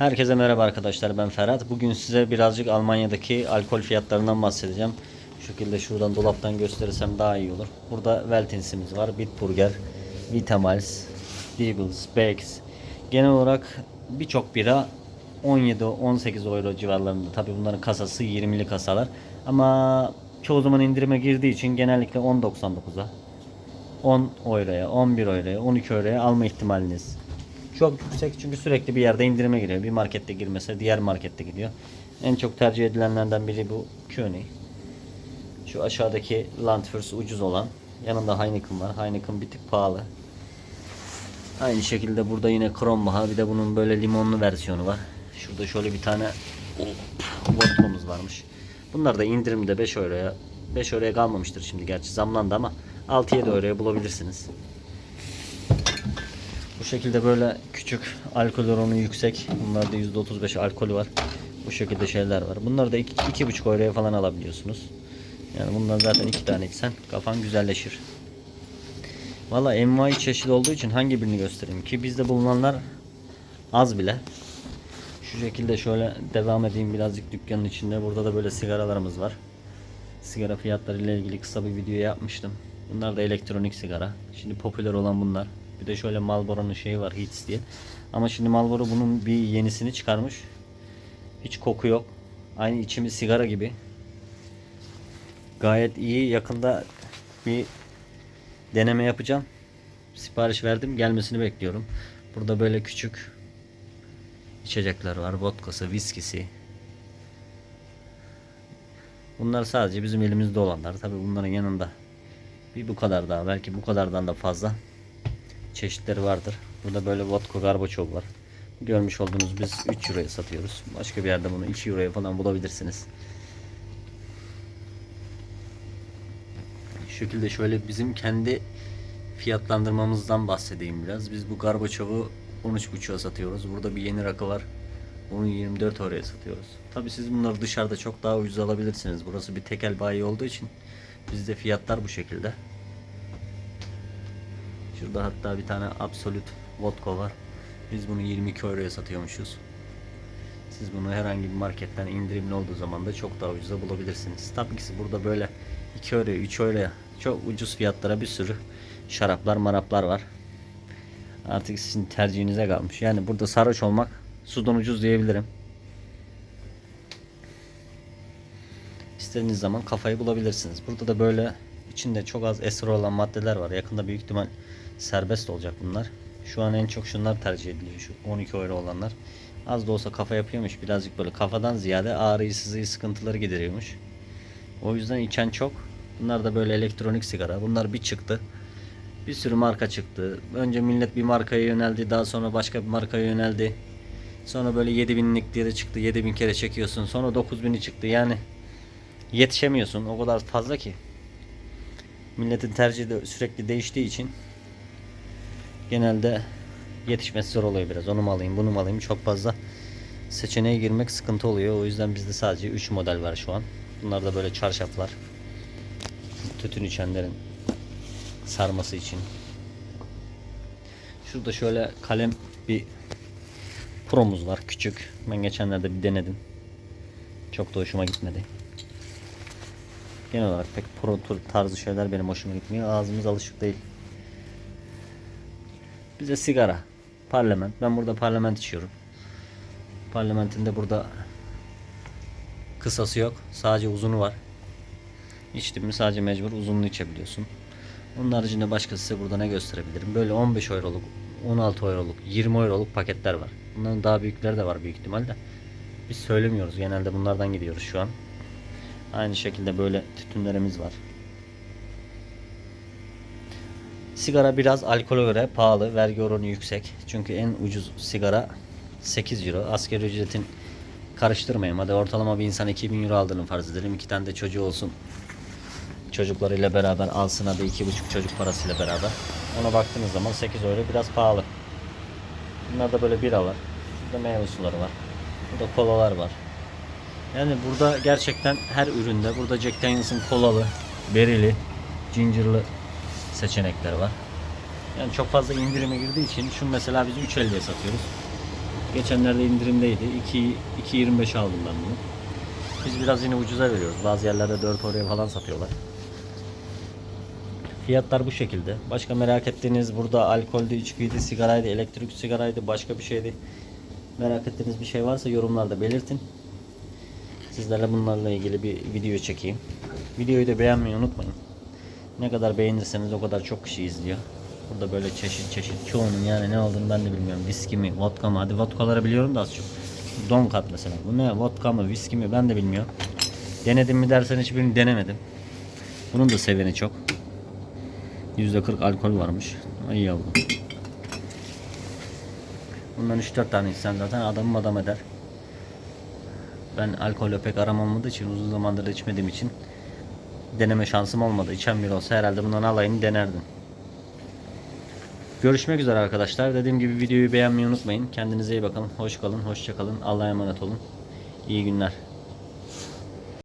Herkese merhaba arkadaşlar ben Ferhat. Bugün size birazcık Almanya'daki alkol fiyatlarından bahsedeceğim. Şu şekilde şuradan dolaptan gösterirsem daha iyi olur. Burada Veltins'imiz var. Bitburger, Vitamals, Diebels, Becks. Genel olarak birçok bira 17-18 euro civarlarında. Tabi bunların kasası 20'li kasalar. Ama çoğu zaman indirime girdiği için genellikle 10.99'a 10 euroya, 11 euroya, 12 euroya alma ihtimaliniz çok yüksek çünkü sürekli bir yerde indirime giriyor. Bir markette girmese diğer markette gidiyor. En çok tercih edilenlerden biri bu König. Şu aşağıdaki Landfurs ucuz olan. Yanında Heineken var. Heineken bir tık pahalı. Aynı şekilde burada yine Kronbaha bir de bunun böyle limonlu versiyonu var. Şurada şöyle bir tane vodkamız varmış. Bunlar da indirimde 5 euroya 5 euroya kalmamıştır şimdi gerçi zamlandı ama 6-7 euroya bulabilirsiniz. Bu şekilde böyle küçük alkol oranı yüksek. Bunlarda %35 alkolü var. Bu şekilde şeyler var. Bunları da 2,5 euroya falan alabiliyorsunuz. Yani bundan zaten iki tane içsen kafan güzelleşir. Valla envai çeşit olduğu için hangi birini göstereyim ki bizde bulunanlar az bile. Şu şekilde şöyle devam edeyim birazcık dükkanın içinde. Burada da böyle sigaralarımız var. Sigara fiyatları ile ilgili kısa bir video yapmıştım. Bunlar da elektronik sigara. Şimdi popüler olan bunlar. Bir de şöyle Marlboro'nun şeyi var Hits diye. Ama şimdi Marlboro bunun bir yenisini çıkarmış. Hiç koku yok. Aynı içimi sigara gibi. Gayet iyi. Yakında bir deneme yapacağım. Sipariş verdim. Gelmesini bekliyorum. Burada böyle küçük içecekler var. Vodkası, viskisi. Bunlar sadece bizim elimizde olanlar. Tabi bunların yanında bir bu kadar daha belki bu kadardan da fazla çeşitleri vardır. Burada böyle vodka garbaçov var. Görmüş olduğunuz biz 3 euroya satıyoruz. Başka bir yerde bunu 2 euroya falan bulabilirsiniz. Şu şekilde şöyle bizim kendi fiyatlandırmamızdan bahsedeyim biraz. Biz bu garbaçovu 13.5'a satıyoruz. Burada bir yeni rakı var. Onu 24 euroya satıyoruz. Tabi siz bunları dışarıda çok daha ucuz alabilirsiniz. Burası bir tekel bayi olduğu için bizde fiyatlar bu şekilde. Şurada hatta bir tane Absolut vodka var. Biz bunu 22 euroya satıyormuşuz. Siz bunu herhangi bir marketten indirimli olduğu zaman da çok daha ucuza bulabilirsiniz. Tabii ki burada böyle 2 euroya 3 euroya çok ucuz fiyatlara bir sürü şaraplar maraplar var. Artık sizin tercihinize kalmış. Yani burada sarhoş olmak sudan ucuz diyebilirim. İstediğiniz zaman kafayı bulabilirsiniz. Burada da böyle içinde çok az esrar olan maddeler var. Yakında büyük ihtimal serbest olacak bunlar. Şu an en çok şunlar tercih ediliyor. Şu 12 euro olanlar. Az da olsa kafa yapıyormuş. Birazcık böyle kafadan ziyade ağrıyı, sızıyı, sıkıntıları gideriyormuş. O yüzden içen çok. Bunlar da böyle elektronik sigara. Bunlar bir çıktı. Bir sürü marka çıktı. Önce millet bir markaya yöneldi. Daha sonra başka bir markaya yöneldi. Sonra böyle 7000'lik diye de çıktı. 7000 kere çekiyorsun. Sonra 9000'i çıktı. Yani yetişemiyorsun. O kadar fazla ki. Milletin tercihi de sürekli değiştiği için genelde yetişmesi zor oluyor biraz. Onu mu alayım, bunu mu alayım? Çok fazla seçeneğe girmek sıkıntı oluyor. O yüzden bizde sadece 3 model var şu an. Bunlar da böyle çarşaflar. Tütün içenlerin sarması için. Şurada şöyle kalem bir promuz var küçük. Ben geçenlerde bir denedim. Çok da hoşuma gitmedi. Genel olarak pek pro tarzı şeyler benim hoşuma gitmiyor. Ağzımız alışık değil. Bize sigara. Parlament. Ben burada parlament içiyorum. Parlamentin de burada kısası yok. Sadece uzunu var. İçtin mi sadece mecbur uzunluğu içebiliyorsun. Onun haricinde başka size burada ne gösterebilirim? Böyle 15 euroluk, 16 euroluk, 20 euroluk paketler var. Bunların daha büyükleri de var büyük ihtimalle. Biz söylemiyoruz. Genelde bunlardan gidiyoruz şu an. Aynı şekilde böyle tütünlerimiz var. Sigara biraz alkole göre pahalı. Vergi oranı yüksek. Çünkü en ucuz sigara 8 euro. Asgari ücretin karıştırmayayım. Hadi ortalama bir insan 2000 euro aldığını farz edelim. İki tane de çocuğu olsun. Çocuklarıyla beraber alsın hadi iki buçuk çocuk parasıyla beraber. Ona baktığınız zaman 8 euro biraz pahalı. Bunlarda böyle bira var. Burada meyve suları var. Burada kolalar var. Yani burada gerçekten her üründe burada Jack Daniels'ın kolalı, berili, gingerlı seçenekler var. Yani çok fazla indirime girdiği için şunu mesela biz 3.50'ye satıyoruz. Geçenlerde indirimdeydi. 2 2.25 aldım ben bunu. Biz biraz yine ucuza veriyoruz. Bazı yerlerde 4 oraya falan satıyorlar. Fiyatlar bu şekilde. Başka merak ettiğiniz burada alkoldü, içkiydi, sigaraydı, elektrik sigaraydı, başka bir şeydi. Merak ettiğiniz bir şey varsa yorumlarda belirtin. Sizlerle bunlarla ilgili bir video çekeyim. Videoyu da beğenmeyi unutmayın. Ne kadar beğenirseniz o kadar çok kişi izliyor. Burada böyle çeşit çeşit çoğunun yani ne olduğunu ben de bilmiyorum. Viski mi, vodka mı? Hadi vodkaları biliyorum da az çok. Donkat mesela. Bu ne? Vodka mı, viski mi? Ben de bilmiyorum. Denedim mi dersen hiçbirini denemedim. Bunun da seveni çok. %40 alkol varmış. Ay yavrum. Bundan 3-4 tane içsen zaten adamım adam eder. Ben alkolü pek aram olmadığı için uzun zamandır içmediğim için deneme şansım olmadı. İçen biri olsa herhalde bundan alayını denerdim. Görüşmek üzere arkadaşlar. Dediğim gibi videoyu beğenmeyi unutmayın. Kendinize iyi bakın. Hoş kalın, hoşça kalın. Allah'a emanet olun. İyi günler.